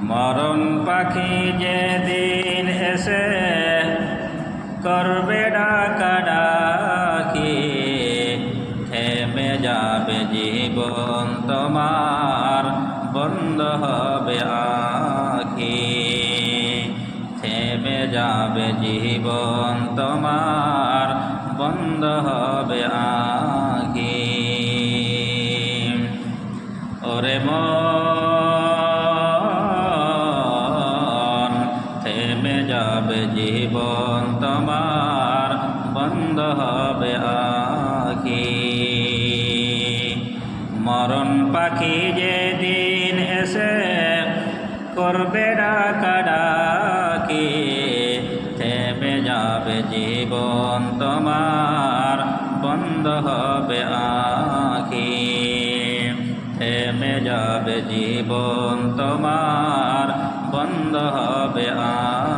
মরণ পাখি যেদিন এসে করবে ডাকাডাকি থেমে যাবে জীবন তোমার, বন্ধ হবে আখি। থেমে যাবে জীবন তোমার, বন্ধ হবে আখি। ওরে মন জীবন তোমার বন্ধ হবে আখি। মরণ পাখি যেদিন এসে করবে ডাকাডাকি থেমে যাবে জীবন তোমার বন্ধ হবে আখি। থেমে যাবে জীবন তোমার বন্ধ হবে আখি।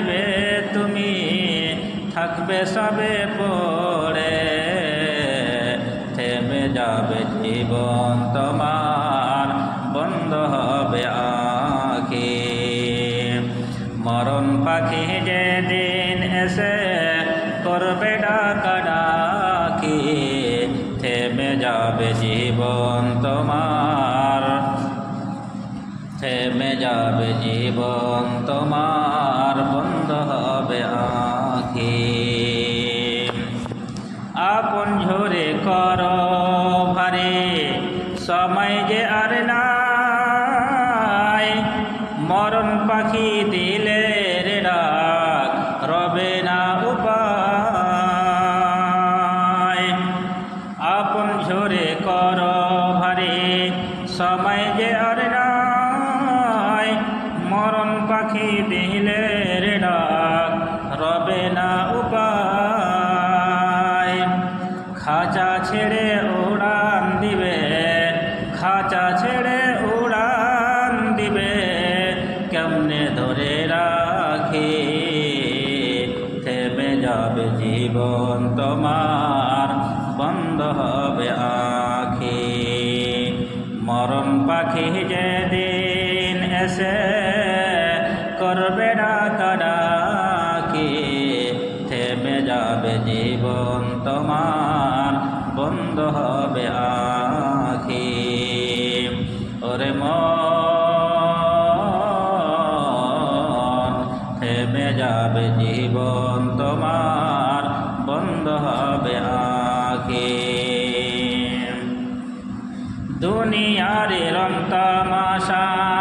হাতে তুমি, থাকবে সবে পড়ে। থেমে যাবে জীবন তোমার, বন্ধ হবে আখি। মরণ পাখি যেদিন এসে করবে ডাকা ডাকি, থেমে যাবে জীবন তোমার। থেমে যাবে জীবন, তোমার বন্ধ হবে আখি আপন ঝরে কর ভারে, সময় যে আর নাই। মরণ পাখি দিলে রে ডাক, রবে না উপায়। আপন ঝরে কর ভারে, সময় যে আর নাই। পাখি দিলে রে ডাক, রবে না উপায়। খাঁচা ছেড়ে উড়ান দিবে খাঁচা ছেড়ে উড়ান দিবে কেমনে ধরে রাখি? থেমে যাবে জীবন তোমার, বন্ধ হবে আখি। মরণ পাখি যেদিন এসে করবে ডাকা ডাকি থেমে যাবে জীবন তোমার, বন্ধ হবে আখি। ওরে মন, থেমে যাবে জীবন তোমার, বন্ধ হবে আখি। দুনিয়ার রমতামাশায়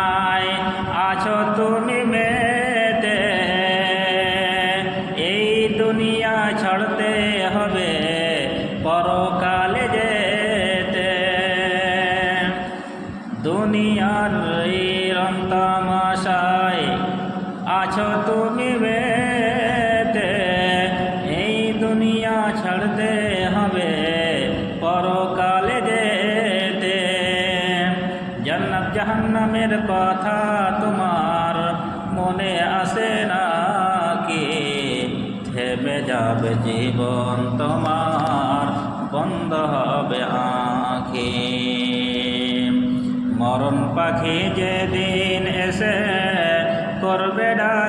তুমি এই দুনিয়া ছাড়তে হবে পরকালে যেতে। জান্নাত জাহান্নামের কথা তোমার মনে আসে না কি থেমে যাবে জীবন তোমার, বন্ধ হবে আঁখি। মরণ পাখি যেদিন এসে করবে ডাকি